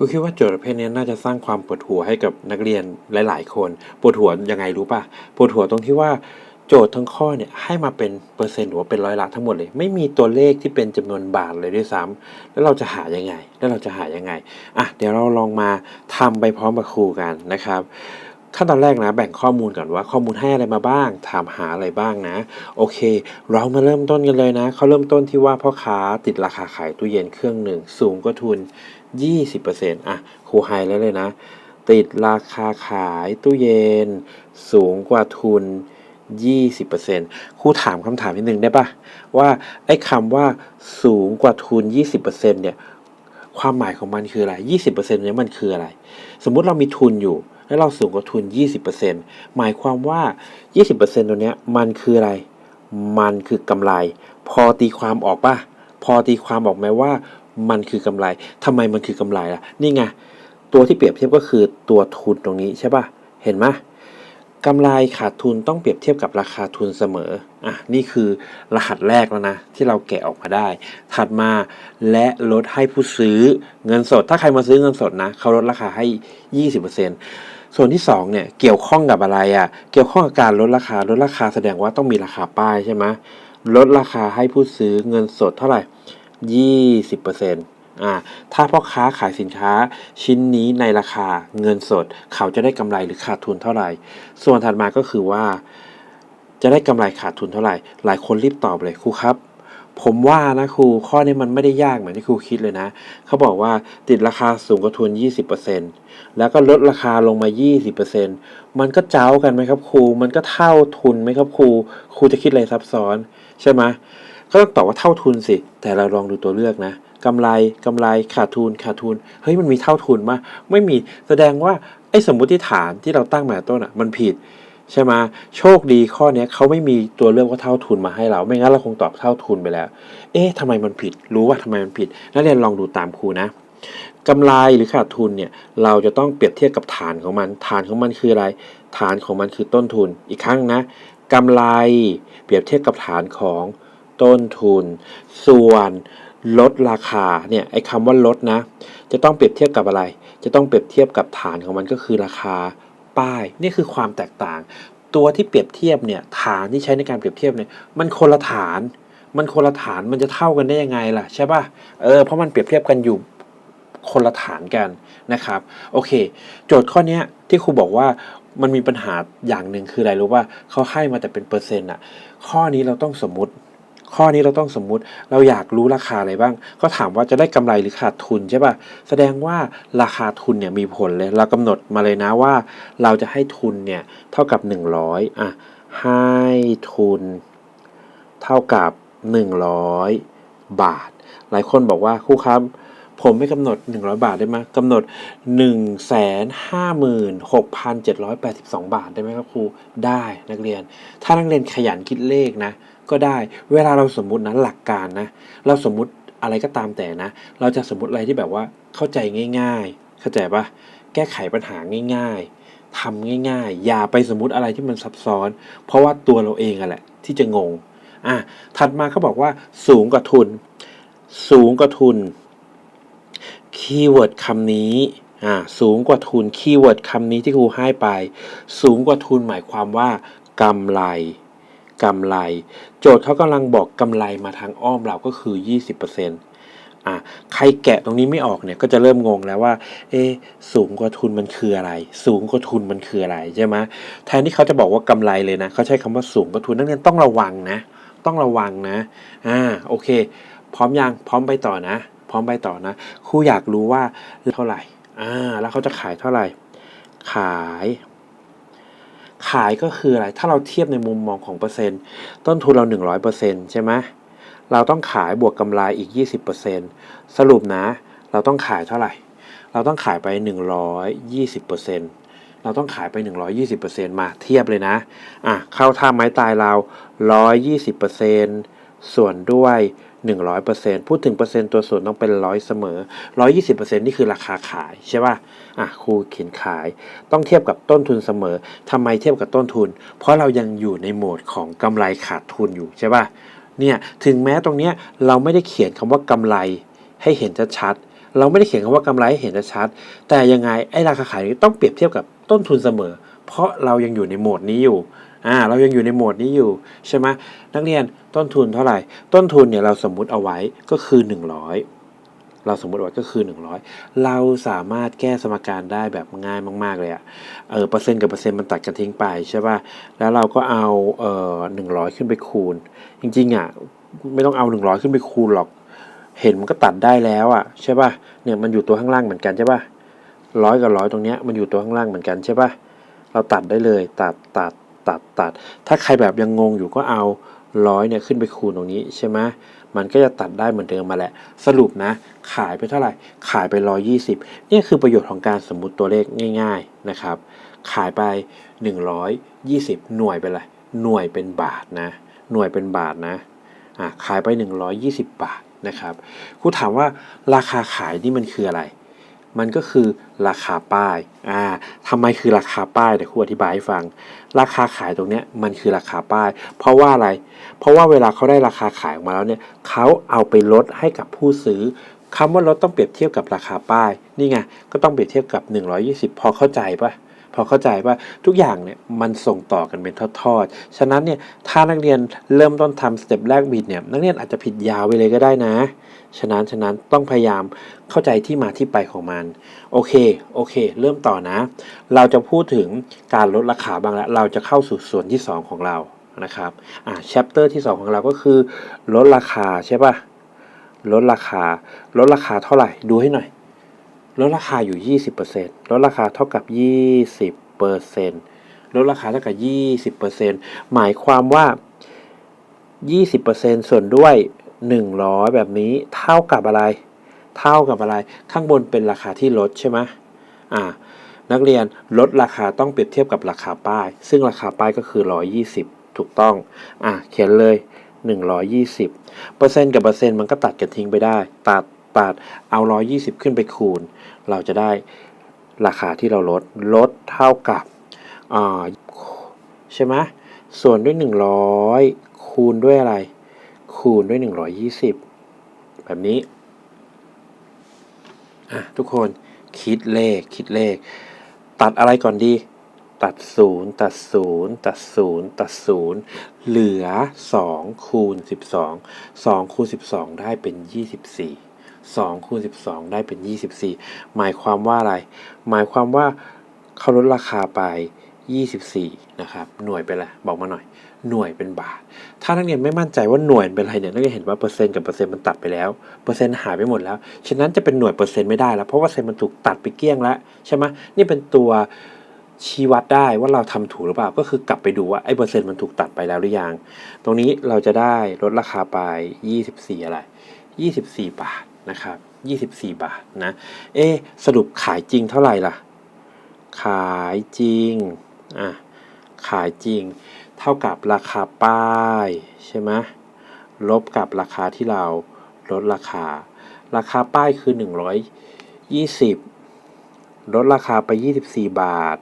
ครูคิดว่าโจทย์ประเภทนี้น่าจะสร้างความปวดหัวให้กับนักเรียนหลาย ๆ คน ปวดหัวยังไงรู้ป่ะ ปวดหัวตรงที่ว่าโจทย์ทั้งข้อเนี่ยให้มาเป็นเปอร์เซ็นต์หรือว่าเป็นร้อยละทั้งหมดเลย ไม่มีตัวเลขที่เป็นจำนวนบาทเลยด้วยซ้ำแล้วเราจะหายังไง แล้วเราจะหายังไงอะเดี๋ยวเราลองมาทำไปพร้อมกับครูกันนะครับขั้นตอนแรกนะแบ่งข้อมูลก่อนว่าข้อมูลให้อะไรมาบ้าง ถามหาอะไรบ้างนะ โอเค เรามาเริ่มต้นกันเลยนะเขาเริ่มต้นที่ว่าพ่อค้าติดราคาขายตู้เย็นเครื่องหนึ่งสูงกว่าทุน 20%อะครูไฮแล้วเลยนะ ติดราคาขายตู้เย็น สูงกว่าทุน 20%ครูถามคำถามนิดนึงได้ปะว่าไอ้คำว่าสูงกว่าทุน 20%เนี่ยความหมายของมันคืออะไร 20%เนี่ยมันคืออะไร สมมุติเรามีทุนอยู่ แล้วเราสูงกว่าทุน 20%หมายความว่า 20%ตัวเนี้ยมันคืออะไร มันคือกำไร พอตีความออกปะพอตีความออกไหมว่า มันคือกำไรทำไมมันคือกำไรล่ะ นี่ไง ตัวที่เปรียบเทียบก็คือตัวทุนตรงนี้ใช่ป่ะ เห็นไหมกำไรขาดทุนต้องเปรียบเทียบกับราคาทุนเสมอ อะ นี่คือรหัสแรกแล้วนะ ที่เราแกะออกมาได้ ถัดมาและลดให้ผู้ซื้อเงินสด ถ้าใครมาซื้อเงินสดนะ เขาลดราคาให้ 20%ส่วนที่2เนี่ย เกี่ยวข้องกับอะไรอะ่ะ เกี่ยวข้องกับการลดราคา ลดราคาแสดงว่าต้องมีราคาป้ายใช่ไหมลดราคาให้ผู้ซื้อเงินสดเท่าไหร่ 20%อ่าถ้าพ่อค้าขายสินค้าชิ้นนี้ในราคาเงินสด เขาจะได้กำไรหรือขาดทุนเท่าไหร่ ส่วนถัดมาก็คือว่า จะได้กำไรขาดทุนเท่าไหร่ หลายคนรีบตอบเลยครูครับ ผมว่านะครูข้อนี้มันไม่ได้ยากเหมือนที่ครูคิดเลยนะ เขาบอกว่าติดราคาสูงกว่าทุน 20%แล้วก็ลดราคาลงมา 20%มันก็เจ้ากันไหมครับครู มันก็เท่าทุนไหมครับครู ครูจะคิดอะไรซับซ้อนใช่ไหม ก็ต้องตอบว่าเท่าทุนสิ แต่เราลองดูตัวเลือกนะกำไรกำไรขาดทุนขาดทุนเฮ้ยมันมีเท่าทุนมาไม่มีแสดงว่าไอ้สมมติฐานที่เราตั้งมาต้นอะมันผิดใช่ไหมโชคดีข้อเนี้ยเขาไม่มีตัวเลือกว่าเท่าทุนมาให้เรา ไม่งั้นเราคงตอบเท่าทุนไปแล้ว เอ๊ะทำไมมันผิด รู้ว่าทำไมมันผิด นักเรียนลองดูตามครูนะกำไรหรือขาดทุนเนี่ยเราจะต้องเปรียบเทียบกับฐานของมัน ฐานของมันคืออะไร ฐานของมันคือต้นทุนอีกครั้งนะกำไรเปรียบเทียบกับฐานของ ต้นทุน ส่วนลดราคาเนี่ยไอ้คำว่าลดนะ จะต้องเปรียบเทียบกับอะไร จะต้องเปรียบเทียบกับฐานของมันก็คือราคาป้าย นี่คือความแตกต่าง ตัวที่เปรียบเทียบเนี่ยฐานที่ใช้ในการเปรียบเทียบเนี่ยมันคนละฐาน มันคนละฐานมันจะเท่ากันได้ยังไงล่ะใช่ป่ะเออเพราะมันเปรียบเทียบกันอยู่คนละฐานกันนะครับโอเค โจทย์ข้อนี้ที่ครูบอกว่ามันมีปัญหาอย่างหนึ่งคืออะไรรู้ป่ะเขาให้มาแต่เป็นเปอร์เซ็นต์อะข้อนี้เราต้องสมมติ ข้อนี้เราต้องสมมุติเราอยากรู้ราคาอะไรบ้าง ก็ถามว่าจะได้กำไรหรือขาดทุนใช่ป่ะแสดงว่าราคาทุนเนี่ยมีผลเลย เรากำหนดมาเลยนะว่า เราจะให้ทุนเนี่ยเท่ากับ 100อะให้ทุน เท่ากับ 100 บาท หลายคนบอกว่าครูครับผมไม่กำหนด 100 บาทได้ไหมกำหนด 156,782 บาทได้ไหมครับครูได้นักเรียน ถ้านักเรียนขยันคิดเลขนะ ก็ได้ เวลาเราสมมุตินะหลักการนะ เราสมมุติอะไรก็ตามแต่นะ เราจะสมมติอะไรที่แบบว่าเข้าใจง่าย ๆ เข้าใจปะแก้ไขปัญหาง่าย ๆทำง่าย ๆ อย่าไปสมมติอะไรที่มันซับซ้อน เพราะว่าตัวเราเองอะแหละ ที่จะงง อะ ถัดมาเขาบอกว่า สูงกว่าทุน สูงกว่าทุน คีย์เวิร์ดคำนี้ อ่า สูงกว่าทุน คีย์เวิร์ดคำนี้ที่ครูให้ไป สูงกว่าทุนหมายความว่ากำไร กำไร โจทย์เขากำลังบอกกำไรมาทางอ้อมเราก็คือ 20%อะใครแกะตรงนี้ไม่ออกเนี่ยก็จะเริ่มงงแล้วว่า เอ๊สูงกว่าทุนมันคืออะไร สูงกว่าทุนมันคืออะไรใช่ไหมแทนที่เขาจะบอกว่ากำไรเลยนะเขาใช้คำว่าสูงกว่าทุนนักเรียนต้องระวังนะ ต้องระวังนะอ่าโอเค พร้อมยังพร้อมไปต่อนะ พร้อมไปต่อนะครูอยากรู้ว่าเท่าไหร่อ่าแล้วเขาจะขายเท่าไหร่ ขาย ขายก็คืออะไร ถ้าเราเทียบในมุมมองของเปอร์เซ็นต์ต้นทุนเรา 100%ใช่ไหมเราต้องขายบวกกำไรอีก 20%สรุปนะ เราต้องขายเท่าไหร่ เราต้องขายไป 120%เราต้องขายไป 120%มาเทียบเลยนะ อะ เข้าท่าไม้ตายเรา 120%ส่วนด้วย 100%พูดถึงเปอร์เซ็นต์ตัวส่วนต้องเป็นร้อยเสมอ 120%นี่คือราคาขายใช่ป่ะอะครูเขียนขาย ต้องเทียบกับต้นทุนเสมอทำไมเทียบกับต้นทุน เพราะเรายังอยู่ในโหมดของกำไรขาดทุนอยู่ใช่ป่ะเนี่ยถึงแม้ตรงเนี้ยเราไม่ได้เขียนคำว่ากำไรให้เห็นชัดๆเราไม่ได้เขียนคำว่ากำไรให้เห็นชัดๆแต่ยังไงไอ้ราคาขายต้องเปรียบเทียบกับต้นทุนเสมอ เพราะเรายังอยู่ในโหมดนี้อยู่ อ่าเรายังอยู่ในโหมดนี้อยู่ใช่ไหมนักเรียนต้นทุนเท่าไหร่ ต้นทุนเนี่ยเราสมมุติเอาไว้ก็คือ 100 เราสมมติเอาไว้ก็คือ 100 เราสามารถแก้สมการได้แบบง่ายมาก ๆ เลยอะเออเปอร์เซ็นต์กับเปอร์เซ็นต์มันตัดกันทิ้งไปใช่ป่ะแล้วเราก็เอาเอ่อหนึ่งร้อยขึ้นไปคูณ จริงๆอะไม่ต้องเอา 100 ขึ้นไปคูณหรอกเห็นมันก็ตัดได้แล้วอะใช่ป่ะเนี่ยมันอยู่ตัวข้างล่างเหมือนกันใช่ป่ะร้อยกับร้อยตรงเนี้ยมันอยู่ตัวข้างล่างเหมือนกันใช่ป่ะเราตัดได้เลยตัดตัด ตัดตัด ถ้าใครแบบยังงงอยู่ก็เอาร้อยเนี่ยขึ้นไปคูณตรงนี้ใช่ไหมมันก็จะตัดได้เหมือนเดิมมาแหละ สรุปนะ ขายไปเท่าไหร่ ขายไปร้อยี่สิบนี่คือประโยชน์ของการสมมุติตัวเลขง่าย ๆนะครับ ขายไปหนึ่งร้อยยี่สิบหน่วยเป็นอะไร หน่วยเป็นบาทนะ หน่วยเป็นบาทนะอะขายไป 120 บาทนะครับครูถามว่าราคาขายนี่มันคืออะไร มันก็คือราคาป้าย อ่าทำไมคือราคาป้ายเดี๋ยวครูอธิบายให้ฟัง ราคาขายตรงเนี้ยมันคือราคาป้าย เพราะว่าอะไร เพราะว่าเวลาเขาได้ราคาขายออกมาแล้วเนี่ยเขาเอาไปลดให้กับผู้ซื้อคำว่าลดต้องเปรียบเทียบกับราคาป้าย นี่ไง ก็ต้องเปรียบเทียบกับ 120 พอเข้าใจปะ อเข้าใจว่าทุกอย่างเนี่ยมันส่งต่อกันเป็นทอดๆ ฉะนั้นเนี่ยถ้านักเรียนเริ่มต้นทำสเต็ปแรกผิดเนี่ยนักเรียนอาจจะผิดยาวไปเลยก็ได้นะ ฉะนั้นฉะนั้นต้องพยายามเข้าใจที่มาที่ไปของมัน โอเคโอเค เริ่มต่อนะ เราจะพูดถึงการลดราคาบ้างแล้วเราจะเข้าสู่ส่วนที่ 2 ของเรานะครับอ่าแชปเตอร์ที่ 2 ของเราก็คือ ลดราคาใช่ปะลดราคาลดราคาเท่าไหร่ดูให้หน่อย ลดราคาอยู่ 20%ลดราคาเท่ากับ 20%ลดราคาเท่ากับ 20%หมายความว่า 20%ส่วนด้วย 100 แบบนี้เท่ากับอะไร เท่ากับอะไร ข้างบนเป็นราคาที่ลดใช่ไหมอ่า นักเรียนลดราคาต้องเปรียบเทียบกับราคาป้าย ซึ่งราคาป้ายก็คือ 120 ถูกต้อง อะ เขียนเลย 120เปอร์เซ็นต์กับเปอร์เซ็นต์มันก็ตัดกันทิ้งไปได้ ตัด ตัดเอา 120 ขึ้นไปคูณ เราจะได้ราคาที่เราลด ลดเท่ากับใช่ไหมส่วนด้วย 100 คูณด้วยอะไร คูณด้วย 120 แบบนี้ทุกคนคิดเลขคิดเลข ตัดอะไรก่อนดี ตัด 0 ตัด 0 ตัด 0 ตัด 0 เหลือ 2 คูณ 12 2 คูณ 12 ได้เป็น 24 2คูณ12 ได้เป็น 24 หมายความว่าอะไร หมายความว่าเขาลดราคาไป 24 นะครับ หน่วยเป็นอะไร บอกมาหน่อย หน่วยเป็นบาท ถ้านักเรียนไม่มั่นใจว่าหน่วยเป็นอะไรเนี่ย นักเรียนเห็นว่าเปอร์เซ็นต์กับเปอร์เซ็นต์มันตัดไปแล้ว เปอร์เซ็นต์หายไปหมดแล้ว ฉะนั้นจะเป็นหน่วยเปอร์เซ็นต์ไม่ได้แล้ว เพราะว่าเปอร์เซ็นต์มันถูกตัดไปเกลี้ยงแล้วใช่ไหมนี่เป็นตัวชี้วัดได้ว่าเราทำถูกหรือเปล่า ก็คือกลับไปดูว่าไอ้เปอร์เซ็นต์มันถูกตัดไปแล้วหรือยัง ตรงนี้เราจะได้ลดราคาไป 24 อะไร 24 บาท นะครับ 24 บาทนะ เอ๊สรุปขายจริงเท่าไหร่ล่ะ ขายจริง อะ ขายจริง เท่ากับราคาป้ายใช่ไหมลบกับราคาที่เราลดราคา ราคาป้ายคือ 120 ลดราคาไป 24 บาท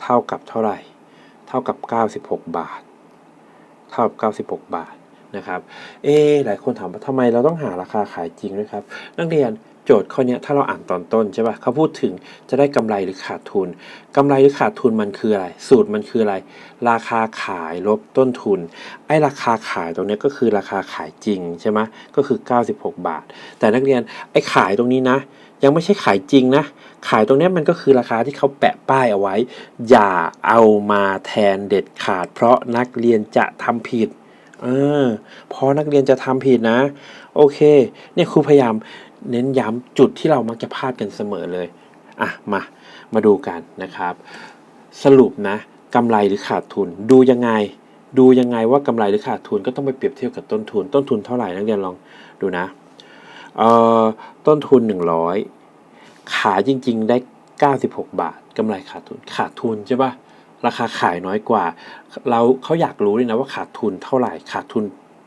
เท่ากับเท่าไหร่ เท่ากับ 96 บาท เท่ากับ 96 บาท นะครับ เอ๊หลายคนถามว่าทำไมเราต้องหาราคาขายจริงด้วยครับ นักเรียนโจทย์ข้อนี้ถ้าเราอ่านตอนต้นใช่ปะ่ะเขาพูดถึงจะได้กำไรหรือขาดทุนกำไรหรือขาดทุนมันคืออะไร สูตรมันคืออะไร ราคาขายลบต้นทุน ไอ้ราคาขายตรงนี้ก็คือราคาขายจริงใช่ไหมก็คือ 96 บาท แต่นักเรียนไอ้ขายตรงนี้นะ ยังไม่ใช่ขายจริงนะ ขายตรงนี้มันก็คือราคาที่เขาแปะป้ายเอาไว้ อย่าเอามาแทนเด็ดขาด เพราะนักเรียนจะทำผิด เออเพราะนักเรียนจะทำผิดนะ โอเค เนี่ยครูพยายามเน้นย้ำจุดที่เรามักจะพลาดกันเสมอเลย อะ มา มาดูกันนะครับ สรุปนะกำไรหรือขาดทุน ดูยังไง ดูยังไงว่ากำไรหรือขาดทุนก็ต้องไปเปรียบเทียบกับต้นทุน ต้นทุนเท่าไหร่นักเรียนลองดูนะ เอ่อ ต้นทุน 100 ขายจริง ๆ ได้ 96 บาทกำไรขาดทุน ขาดทุนใช่ปะ ราคาขายน้อยกว่า เราเขาอยากรู้เลยนะว่าขาดทุนเท่าไหร่ ขาดทุน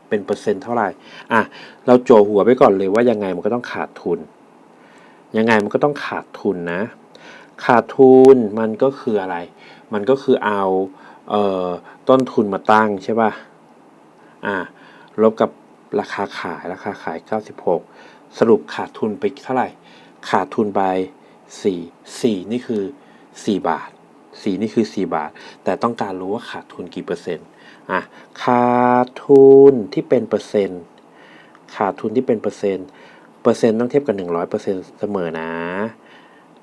เป็นเปอร์เซ็นต์เท่าไหร่อะเราโจหัวไปก่อนเลยว่ายังไงมันก็ต้องขาดทุน ยังไงมันก็ต้องขาดทุนนะ ขาดทุนมันก็คืออะไร มันก็คือเอาเอ่อต้นทุนมาตั้งใช่ป่ะอะลบกับราคาขายราคาขาย 96 สรุปขาดทุนไปเท่าไหร่ ขาดทุนไปสี่สี่นี่คือสี่บาท สี่นี่คือสี่บาท แต่ต้องการรู้ว่าขาดทุนกี่เปอร์เซ็นต์อะขาดทุนที่เป็นเปอร์เซ็นต์ขาดทุนที่เป็นเปอร์เซ็นต์เปอร์เซ็นต์ต้องเทียบกัน100%เสมอนะ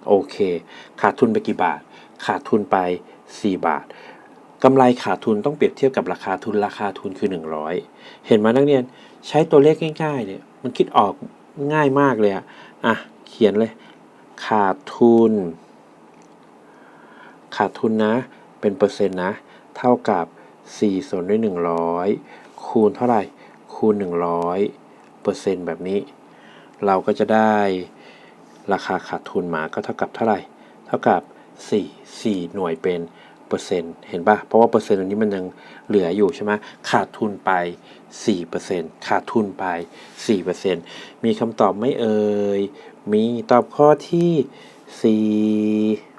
โอเคขาดทุนไปกี่บาท ขาดทุนไป 4 บาทกำไรขาดทุนต้องเปรียบเทียบกับราคาทุนราคาทุนคือ 100 เห็นไหมนักเรียนใช้ตัวเลขง่ายๆเนี่ยมันคิดออกง่ายมากเลยอะอะเขียนเลย ขาดทุน ขาดทุนนะ เป็นเปอร์เซ็นต์นะ เท่ากับ 4 ส่วนด้วย 100 คูณเท่าไหร่ คูณ 100เปอร์เซ็นต์แบบนี้ เราก็จะได้ราคาขาดทุนมาก็เท่ากับเท่าไหร่ เท่ากับ 4 4 หน่วยเป็นเปอร์เซ็นต์เห็นปะเพราะว่าเปอร์เซ็นต์อันนี้มันยังเหลืออยู่ใช่ไหมขาดทุนไป 4%ขาดทุนไป 4%มีคำตอบไม่เอ่ย มีตอบข้อที่ 4